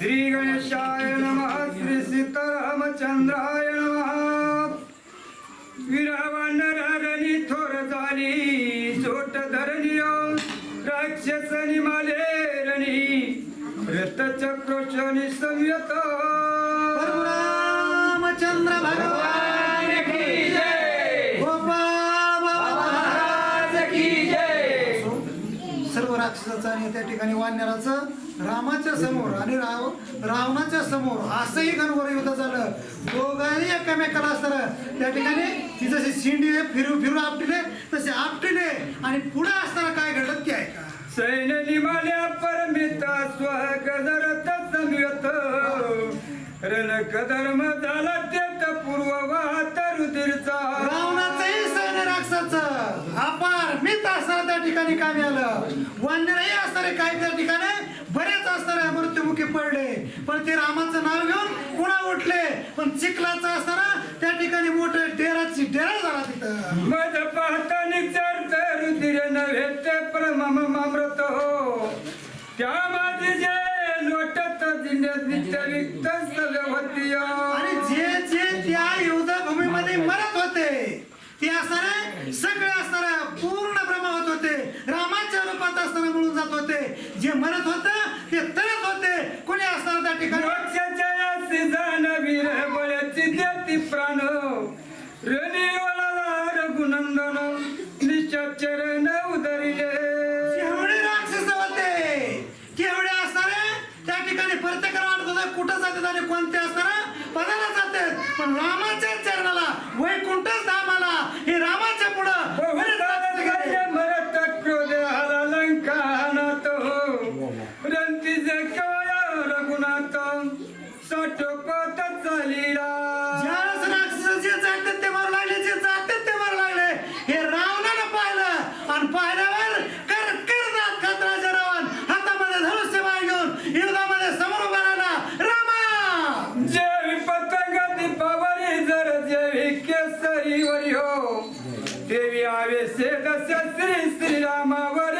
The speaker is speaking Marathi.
श्री गणेशाय नम श्री सीतारामचंद्राय नम। विरावण रणी थोर झाली झोट धरणी राक्षसनी माले रणी रथचक्रोशनी संयत रामचंद्र भगवान। सर्व राक्षसाचं आणि त्या ठिकाणी वानराचं रामाच्या समोर आणि राव रावणाच्या समोर असंही गणवर युद्ध झालं. दोघांनी एकमेकाला असताना त्या ठिकाणी ती जशी शिंडी फिरू फिरू आपटिले तसे आपटिले. आणि पुढे असताना काय घडत ते ऐका. सैन्य निमाल्या परमिता स्वगदरत संयत रणक धर्म झाला तेत पूर्ववा वाहत रुधिरचा. त्या ठिकाणी कामी आलं. वानरही असणारे काही त्या ठिकाणी बरेच असणारे मृत्युमुखी पडले. पण ते रामाचं नाव घेऊन पुन्हा उठले. पण चिखलाचं असताना त्या ठिकाणी मोठं डेराची डेरा झाला तिथं. मज पाहता निचरत रुधिर नव्हे ते हो. त्या माझे जे लोटत नित्य विक्त आणि जे जे त्या युद्धभूमीमध्ये मरत होते ते असणारे सगळे असणारे पूर्ण ब्रह्मावत होते रामाच्या रूपात असताना मिळून जात होते जे मरत होत ते तरत होते. कोणी असणार त्या ठिकाणी? मोक्षाच्या सिजान वीर बळ्याची देती प्राण. रणी वळाला रघुनंदन निशाचर न उदरिले. केवढे राक्षस होते. केवढे असणारे? त्या ठिकाणी प्रत्येकाला वाटत होतं कुठं जातात आणि कोणते असणार? पदाला जातात. पण रामाच्या चरणाला वैकुंठच सटोपत चालीला ज्यावेळेस राक्षस जे जातात ते मारू लागले जे जातात ते मारू लागले हे रावणानं पाहिलं. आणि पाहिल्यावर कर कर दात खात राजा रावण. हातामध्ये धनुष्य बाळ घेऊन युद्धामध्ये समोर उभा राहिला. रामा! जेवी पतंग दीपावली जर जेवी केसरी वरी हो. देवी आवे से दस श्री श्री रामावर